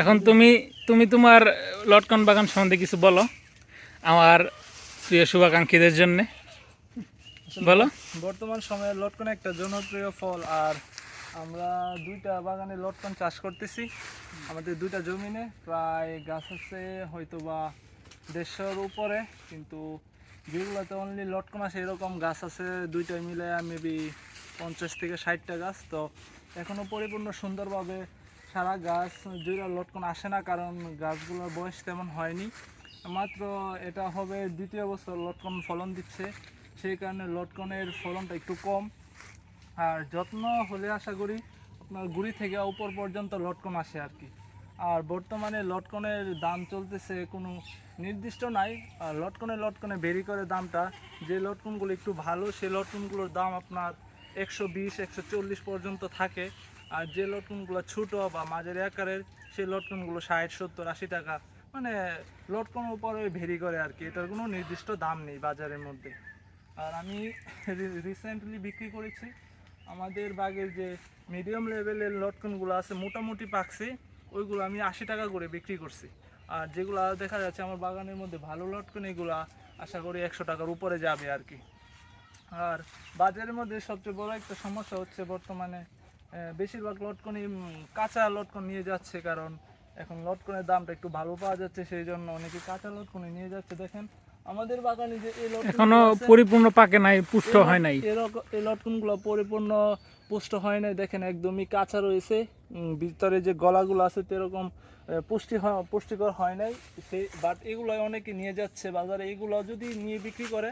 এখন তুমি তুমি তোমার লটকন বাগান সম্বন্ধে কিছু বলো আমার প্রিয় শুভাকাঙ্ক্ষীদের জন্য। বলো। বর্তমান সময়ে লটকন একটা জনপ্রিয় ফল আর আমরা দুইটা বাগানে লটকন চাষ করতেছি। আমাদের দুইটা জমিনে প্রায় গাছ আছে হয়তো বা দেড়শোর উপরে কিন্তু যেগুলোতে অনলি লটকন আছে এরকম গাছ আছে দুইটা মিলে মেবি পঞ্চাশ থেকে ষাটটা গাছ। তো এখনও পরিপূর্ণ সুন্দরভাবে সারা গাছ জুড়ে লটকন আসে না, কারণ গাছগুলোর বয়স তেমন হয়নি। মাত্র এটা হবে দ্বিতীয় বছর লটকন ফলন দিচ্ছে। সেই কারণে লটকনের ফলনটা একটু কম। আর যত্ন হলে আশা করি আপনার গুড়ি থেকে উপর পর্যন্ত লটকন আসে আর কি। আর বর্তমানে লটকনের দাম চলতেছে কোনো নির্দিষ্ট নাই। আর লটকনে লটকনে বেরি করে দামটা, যে লটকনগুলো একটু ভালো, সেই লটকনগুলোর দাম আপনার একশো বিশ, একশো চল্লিশ পর্যন্ত থাকে। আর যে লটকনগুলো ছোটো বা মাঝারি আকারের, সেই লটকনগুলো ষাট, সত্তর, আশি টাকা। মানে লটকনের উপরে ভেরি করে আর কি, এটার কোনো নির্দিষ্ট দাম নেই বাজারের মধ্যে। আর আমি রিসেন্টলি বিক্রি করেছি। আমাদের বাগের যে মিডিয়াম লেভেলের লটকনগুলো আছে, মোটামুটি পাকছে, ওইগুলো আমি আশি টাকা করে বিক্রি করছি। আর যেগুলো দেখা যাচ্ছে আমার বাগানের মধ্যে ভালো লটকন, এগুলো আশা করি একশো টাকার উপরে যাবে আর কি। আর বাজারের মধ্যে সবচেয়ে বড় একটা সমস্যা হচ্ছে বর্তমানে বেশিরভাগ লটকনই কাঁচা লটকন নিয়ে যাচ্ছে কারণ এখন লটকনের দামটা একটু ভালো পাওয়া যাচ্ছে সেই জন্য অনেকে কাঁচা লটকনে নিয়ে যাচ্ছে। দেখেন আমাদের বাগানে যে এই লটকন এখনও পরিপূর্ণ পাকে নাই পুষ্ট হয় নাই। এরকম এই লটকনগুলো পরিপূর্ণ পুষ্ট হয় নাই। দেখেন একদমই কাঁচা রয়েছে ভিতরে যে গলাগুলো আছে আহ, পুষ্টি হয় পুষ্টিকর হয় নাই। সেই বাট এগুলো অনেকে নিয়ে যাচ্ছে বাজারে। এগুলো যদি নিয়ে বিক্রি করে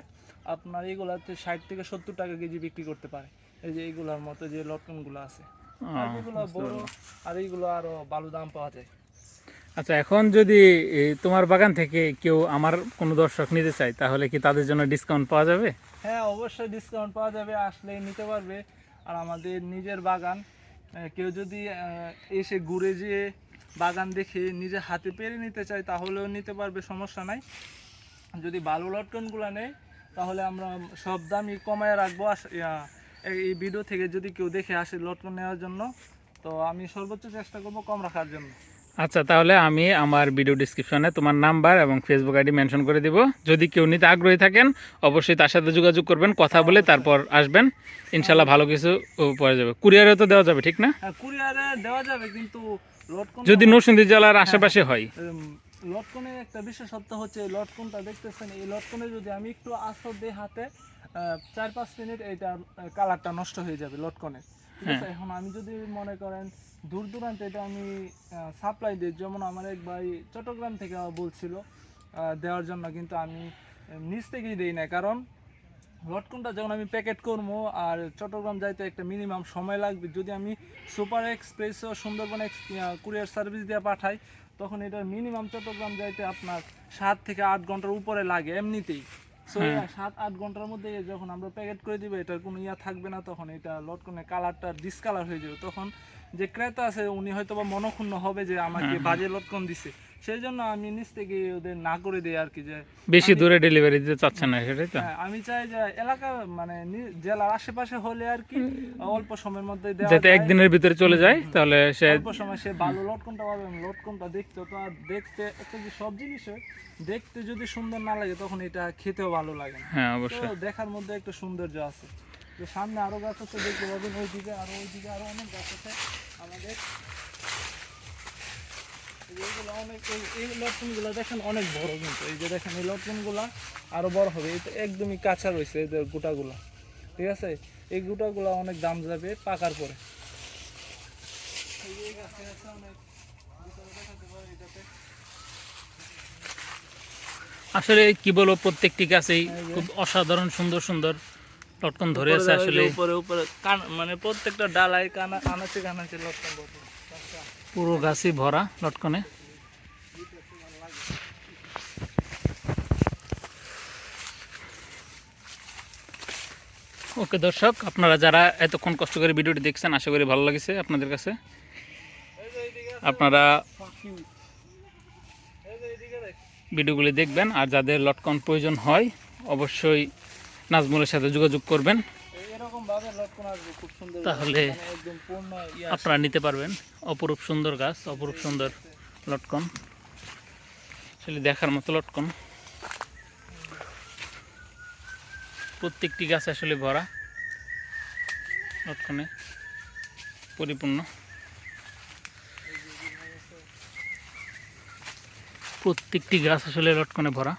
আপনার এগুলাতে ষাট থেকে সত্তর টাকা কেজি বিক্রি করতে পারে। এই যে এগুলোর মতো যে লটকনগুলো আছে। আর এগুলো বড় আর এইগুলো আরও ভালো দাম পাওয়া যায়। আচ্ছা এখন যদি তোমার বাগান থেকে কেউ আমার কোনো দর্শক নিতে চায় তাহলে কি তাদের জন্য ডিসকাউন্ট পাওয়া যাবে? হ্যাঁ অবশ্যই ডিসকাউন্ট পাওয়া যাবে আসলে নিতে পারবে। আর আমাদের নিজের বাগান কেউ যদি এসে ঘুরে যেয়ে বাগান দেখে নিজে হাতে পেরে নিতে চায় তাহলেও নিতে পারবে সমস্যা নাই। যদি ভালো লটকনগুলো নেয় তাহলে আমরা সব দামই কমায় রাখব আস- এই ভিডিও থেকে যদি কেউ দেখে আসে লটকন নেওয়ার জন্য তো আমি সর্বোচ্চ চেষ্টা করব কম রাখার জন্য। আচ্ছা তাহলে আমি আমার ভিডিও ডিসক্রিপশনে তোমার নাম্বার এবং ফেসবুক আইডি মেনশন করে দিব। যদি কেউ নিতে আগ্রহী থাকেন অবশ্যই তার সাথে যোগাযোগ করবেন কথা বলে তারপর আসবেন। ইনশাল্লাহ ভালো কিছু পাওয়া যাবে। কুরিয়ারে তো দেওয়া যাবে ঠিক না? হ্যাঁ কুরিয়ারে দেওয়া যাবে কিন্তু যদি নরসিংদী জেলার আশেপাশে হয় লটকনের একটা বিশেষত্ব হচ্ছে লটকনটা দেখতেছেন এই লটকনে যদি আমি একটু আসর দিই হাতে চার পাঁচ মিনিট এইটা কালারটা নষ্ট হয়ে যাবে লটকনের ঠিক আছে? এখন আমি যদি মনে করেন দূর দূরান্তে এটা আমি সাপ্লাই দিই যেমন আমার এক ভাই চট্টগ্রাম থেকে বলছিল দেওয়ার জন্য কিন্তু আমি নিচ থেকেই দিই না কারণ লটকনটা যখন আমি প্যাকেট করব আর চট্টগ্রাম যাইতে একটা মিনিমাম সময় লাগবে যদি আমি সুপার এক্সপ্রেসও সুন্দরবন কুরিয়ার সার্ভিস দিয়ে পাঠাই তখন এটার মিনিমাম চট্টগ্রাম যাইতে আপনার সাত থেকে আট ঘণ্টার উপরে লাগে এমনিতেই। সাত আট ঘণ্টার মধ্যে যখন আমরা প্যাকেট করে দিব এটার কোনো ইয়া থাকবে না তখন এটা লটকনের কালারটা ডিসকালার হয়ে যাবে। তখন যে ক্রেতা আছে উনি হয়তো বা মনক্ষুণ্ণ হবে যে আমাকে বাজে লটকন দিছে। সেই জন্য আমি নিচ থেকে ওদের না করে দিই আর কি যে বেশি দূরে ডেলিভারি দিতে চাচ্ছেন না সেটাই তো। হ্যাঁ, আমি চাই যে এলাকা মানে জেলার আশেপাশে হলে আর কি অল্প সময়ের মধ্যে দেওয়া যাতে। একদিনের ভিতরে চলে যায় তাহলে সে অল্প সময় সে ভালো লটকনটা পাবে লটকনটা দেখতে তো আর দেখতে একটা যে সব জিনিসে দেখতে যদি সুন্দর না লাগে তখন এটা খেতেও ভালো লাগে না। হ্যাঁ তো অবশ্যই দেখার মধ্যে একটা সৌন্দর্য আছে। যে সামনে আরও গাছ আছে দেখতে পাবেন ওইদিকে আরও ওইদিকে আরও অনেক গাছ আছে আমাদের। এইগুলো অনেক এই- লটকনগুলো দেখেন অনেক বড় কিন্তু। এই যে দেখেন এই লটকনগুলো আরও বড় হবে। এই তো একদমই কাঁচা রয়েছে এদের গোটাগুলো। ঠিক আছে? এই গোটাগুলো অনেক দাম যাবে পাকার পরে। এই গাছে আছে অনেক ভিতরে দেখাতে পারি এটাতে। আসলে কি বলব প্রত্যেকটি গাছেই খুব অসাধারণ সুন্দর সুন্দর। লটকন ধরে আছে আসলে। উপরে উপরে কান মানে প্রত্যেকটা ডালায় কানা আনাচে কানাচে লটকন পুরো গাছই ভরা লটকনে। ওকে দর্শক আপনারা যারা এতক্ষণ কষ্ট করে ভিডিওটি দেখছেন আশা করি ভালো লাগছে আপনাদের কাছে। আপনারা। ভিডিওগুলি দেখবেন আর যাদের লটকন প্রয়োজন হয় অবশ্যই নাজমুলের সাথে যোগাযোগ করবেন। তাহলে মানে আপনারা নিতে পারবেন। অপরূপ সুন্দর গাছ অপরূপ সুন্দর লটকন। আসলে দেখার মতো লটকন। প্রত্যেকটি গাছ আসলে ভরা লটকনে পরিপূর্ণ। প্রত্যেকটি গাছ আসলে লটকনে ভরা।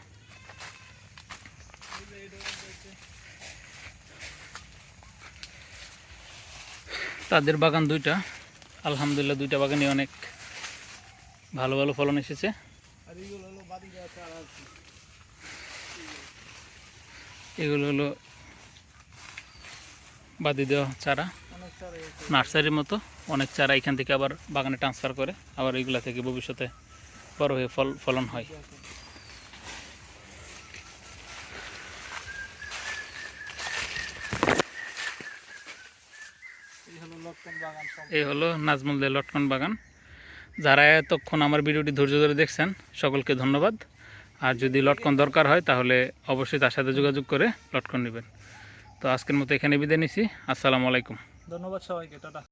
তাদের বাগান দুইটা। আলহামদুলিল্লাহ দুইটা বাগানে অনেক ভালো ভালো ফলন এসেছে। এগুলো হলো বাদি দেওয়া চারা। নার্সারির মতো অনেক চারা এখান থেকে আবার বাগানে ট্রান্সফার করে, আবার এগুলা থেকে ভবিষ্যতে বড় হয়ে ফল ফলন হয় এই হলো লটকন বাগান সম্পূর্ণ। এই হলো নাজমুলদের লটকন বাগান। যারা এতক্ষণ আমার ভিডিওটি ধৈর্য ধরে দেখছেন, সকলকে ধন্যবাদ। আর যদি লটকন দরকার হয়, তাহলে অবশ্যই তার সাথে যোগাযোগ করে লটকন নেবেন। তো আজকের মতো এখানে বিদায় নিছি। আসসালামু আলাইকুম। ধন্যবাদ সবাইকে, টাটা।